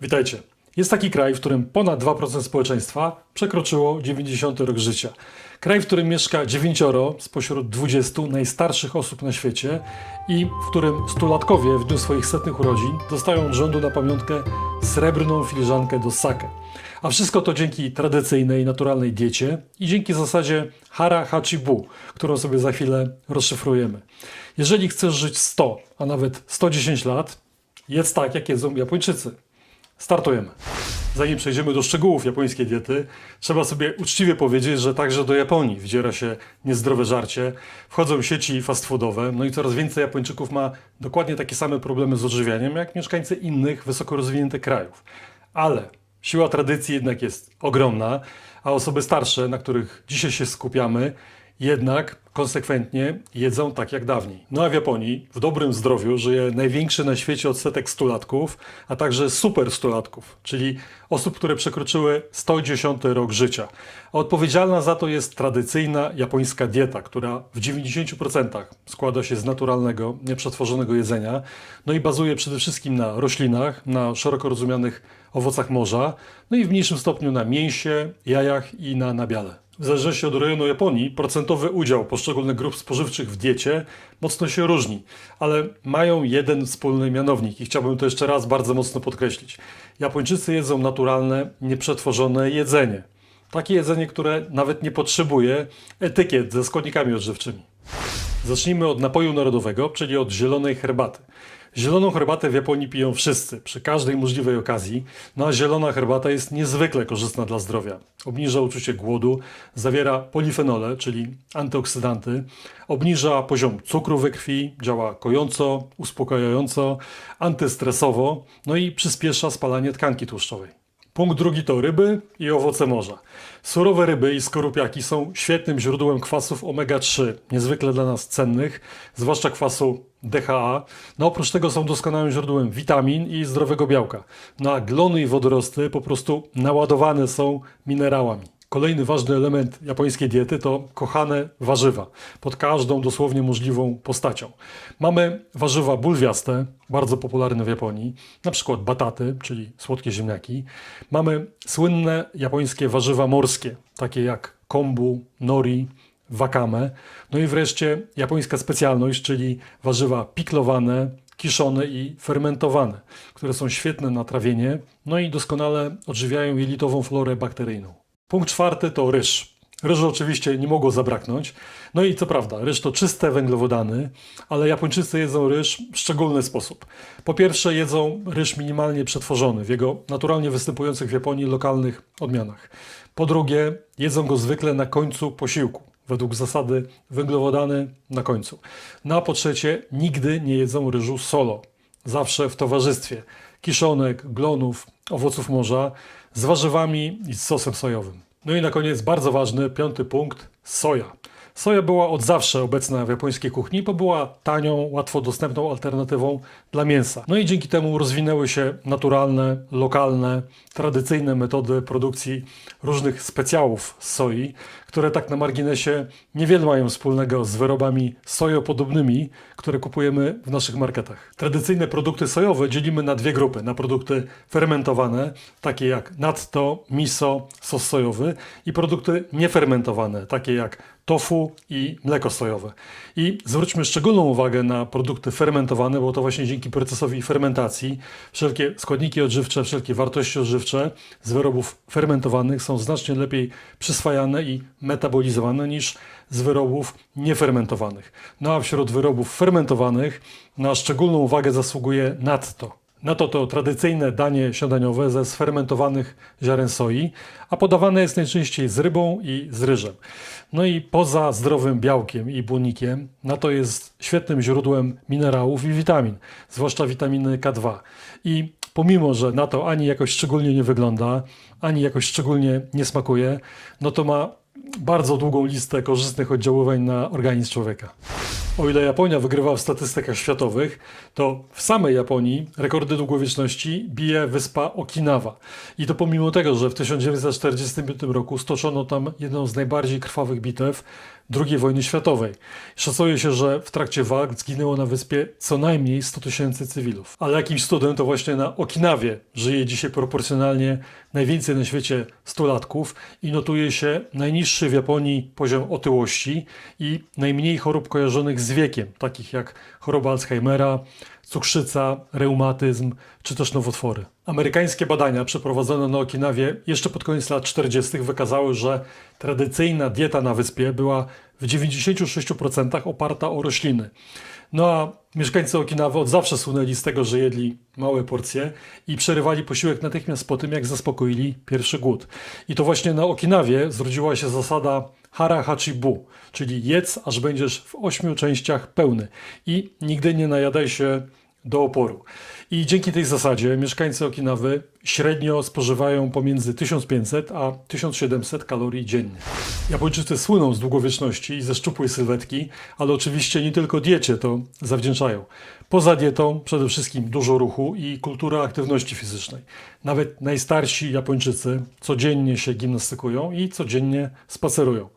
Witajcie. Jest taki kraj, w którym ponad 2% społeczeństwa przekroczyło 90 rok życia. Kraj, w którym mieszka 9 spośród 20 najstarszych osób na świecie i w którym stulatkowie w dniu swoich setnych urodzin dostają od rządu na pamiątkę srebrną filiżankę do sake. A wszystko to dzięki tradycyjnej, naturalnej diecie i dzięki zasadzie hara hachi bu, którą sobie za chwilę rozszyfrujemy. Jeżeli chcesz żyć 100, a nawet 110 lat, jedz tak, jak jedzą Japończycy. Startujemy. Zanim przejdziemy do szczegółów japońskiej diety, trzeba sobie uczciwie powiedzieć, że także do Japonii wdziera się niezdrowe żarcie. Wchodzą sieci fast foodowe, no i coraz więcej Japończyków ma dokładnie takie same problemy z odżywianiem, jak mieszkańcy innych wysoko rozwiniętych krajów. Ale siła tradycji jednak jest ogromna, a osoby starsze, na których dzisiaj się skupiamy, jednak konsekwentnie jedzą tak jak dawniej. No a w Japonii w dobrym zdrowiu żyje największy na świecie odsetek stulatków, a także super stulatków, czyli osób, które przekroczyły 110 rok życia. A odpowiedzialna za to jest tradycyjna japońska dieta, która w 90% składa się z naturalnego, nieprzetworzonego jedzenia, no i bazuje przede wszystkim na roślinach, na szeroko rozumianych owocach morza, no i w mniejszym stopniu na mięsie, jajach i na nabiale. W zależności od rejonu Japonii procentowy udział poszczególnych grup spożywczych w diecie mocno się różni, ale mają jeden wspólny mianownik i chciałbym to jeszcze raz bardzo mocno podkreślić. Japończycy jedzą naturalne, nieprzetworzone jedzenie. Takie jedzenie, które nawet nie potrzebuje etykiet ze składnikami odżywczymi. Zacznijmy od napoju narodowego, czyli od zielonej herbaty. Zieloną herbatę w Japonii piją wszyscy, przy każdej możliwej okazji, no a zielona herbata jest niezwykle korzystna dla zdrowia. Obniża uczucie głodu, zawiera polifenole, czyli antyoksydanty, obniża poziom cukru we krwi, działa kojąco, uspokajająco, antystresowo, no i przyspiesza spalanie tkanki tłuszczowej. Punkt drugi to ryby i owoce morza. Surowe ryby i skorupiaki są świetnym źródłem kwasów omega-3, niezwykle dla nas cennych, zwłaszcza kwasu DHA. No oprócz tego są doskonałym źródłem witamin i zdrowego białka. No glony i wodorosty po prostu naładowane są minerałami. Kolejny ważny element japońskiej diety to kochane warzywa, pod każdą dosłownie możliwą postacią. Mamy warzywa bulwiaste, bardzo popularne w Japonii, na przykład bataty, czyli słodkie ziemniaki. Mamy słynne japońskie warzywa morskie, takie jak kombu, nori, wakame. No i wreszcie japońska specjalność, czyli warzywa piklowane, kiszone i fermentowane, które są świetne na trawienie, no i doskonale odżywiają jelitową florę bakteryjną. Punkt czwarty to ryż. Ryżu oczywiście nie mogło zabraknąć. No i co prawda, ryż to czyste węglowodany, ale Japończycy jedzą ryż w szczególny sposób. Po pierwsze, jedzą ryż minimalnie przetworzony w jego naturalnie występujących w Japonii lokalnych odmianach. Po drugie, jedzą go zwykle na końcu posiłku, według zasady węglowodany na końcu. No a po trzecie, nigdy nie jedzą ryżu solo. Zawsze w towarzystwie kiszonek, glonów, owoców morza, z warzywami i z sosem sojowym. No i na koniec bardzo ważny, piąty punkt, soja. Soja była od zawsze obecna w japońskiej kuchni, bo była tanią, łatwo dostępną alternatywą dla mięsa. No i dzięki temu rozwinęły się naturalne, lokalne, tradycyjne metody produkcji różnych specjałów z soi, które tak na marginesie niewiele mają wspólnego z wyrobami sojopodobnymi, które kupujemy w naszych marketach. Tradycyjne produkty sojowe dzielimy na dwie grupy. Na produkty fermentowane, takie jak natto, miso, sos sojowy i produkty niefermentowane, takie jak tofu i mleko sojowe. I zwróćmy szczególną uwagę na produkty fermentowane, bo to właśnie dzięki procesowi fermentacji wszelkie składniki odżywcze, wszelkie wartości odżywcze z wyrobów fermentowanych są znacznie lepiej przyswajane i metabolizowane niż z wyrobów niefermentowanych. No a wśród wyrobów fermentowanych na szczególną uwagę zasługuje natto. Natto to tradycyjne danie śniadaniowe ze sfermentowanych ziaren soi, a podawane jest najczęściej z rybą i z ryżem. No i poza zdrowym białkiem i błonnikiem, natto jest świetnym źródłem minerałów i witamin, zwłaszcza witaminy K2. I pomimo, że na to ani jakoś szczególnie nie wygląda, ani jakoś szczególnie nie smakuje, no to ma bardzo długą listę korzystnych oddziaływań na organizm człowieka. O ile Japonia wygrywa w statystykach światowych, to w samej Japonii rekordy długowieczności bije wyspa Okinawa. I to pomimo tego, że w 1945 roku stoczono tam jedną z najbardziej krwawych bitew II wojny światowej. Szacuje się, że w trakcie walk zginęło na wyspie co najmniej 100 tysięcy cywilów. Ale jakimś cudem to właśnie na Okinawie żyje dzisiaj proporcjonalnie najwięcej na świecie stulatków i notuje się najniższy w Japonii poziom otyłości i najmniej chorób kojarzonych z wiekiem, takich jak choroba Alzheimera, cukrzyca, reumatyzm czy też nowotwory. Amerykańskie badania przeprowadzone na Okinawie jeszcze pod koniec lat 40. wykazały, że tradycyjna dieta na wyspie była w 96% oparta o rośliny. No a mieszkańcy Okinawy od zawsze słynęli z tego, że jedli małe porcje i przerywali posiłek natychmiast po tym, jak zaspokoili pierwszy głód. I to właśnie na Okinawie zrodziła się zasada hara hachibu, czyli jedz, aż będziesz w ośmiu częściach pełny i nigdy nie najadaj się do oporu. I dzięki tej zasadzie mieszkańcy Okinawy średnio spożywają pomiędzy 1500 a 1700 kalorii dziennie. Japończycy słyną z długowieczności i ze szczupłej sylwetki, ale oczywiście nie tylko diecie to zawdzięczają. Poza dietą przede wszystkim dużo ruchu i kultura aktywności fizycznej. Nawet najstarsi Japończycy codziennie się gimnastykują i codziennie spacerują.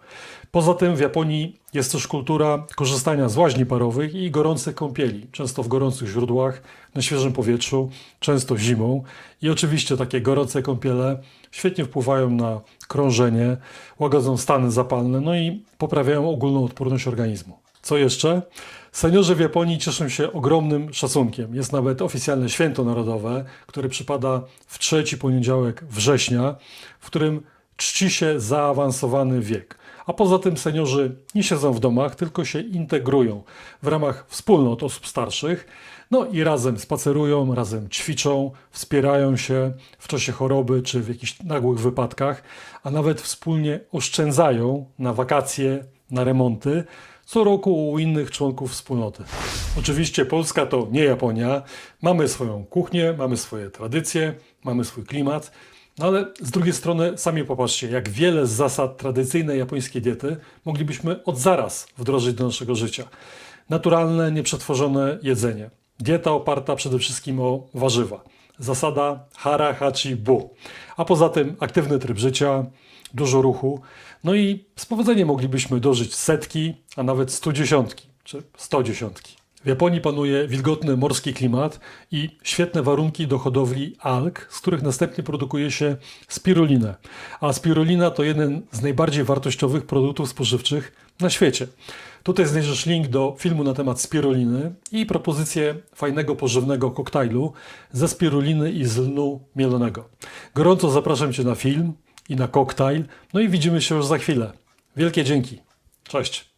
Poza tym w Japonii jest też kultura korzystania z łaźni parowych i gorących kąpieli, często w gorących źródłach, na świeżym powietrzu, często zimą. I oczywiście takie gorące kąpiele świetnie wpływają na krążenie, łagodzą stany zapalne, no i poprawiają ogólną odporność organizmu. Co jeszcze? Seniorzy w Japonii cieszą się ogromnym szacunkiem. Jest nawet oficjalne święto narodowe, które przypada w trzeci poniedziałek września, w którym czci się zaawansowany wiek. A poza tym seniorzy nie siedzą w domach, tylko się integrują w ramach wspólnot osób starszych. No i razem spacerują, razem ćwiczą, wspierają się w czasie choroby czy w jakichś nagłych wypadkach, a nawet wspólnie oszczędzają na wakacje, na remonty, co roku u innych członków wspólnoty. Oczywiście Polska to nie Japonia. Mamy swoją kuchnię, mamy swoje tradycje, mamy swój klimat. No ale z drugiej strony sami popatrzcie, jak wiele z zasad tradycyjnej japońskiej diety moglibyśmy od zaraz wdrożyć do naszego życia. Naturalne, nieprzetworzone jedzenie. Dieta oparta przede wszystkim o warzywa. Zasada hara hachi bu. A poza tym aktywny tryb życia, dużo ruchu. No i z powodzeniem moglibyśmy dożyć setki, a nawet stu dziesiątki, czy sto dziesiątki. W Japonii panuje wilgotny morski klimat i świetne warunki do hodowli alg, z których następnie produkuje się spirulinę. A spirulina to jeden z najbardziej wartościowych produktów spożywczych na świecie. Tutaj znajdziesz link do filmu na temat spiruliny i propozycję fajnego pożywnego koktajlu ze spiruliny i z lnu mielonego. Gorąco zapraszam Cię na film i na koktajl, no i widzimy się już za chwilę. Wielkie dzięki. Cześć.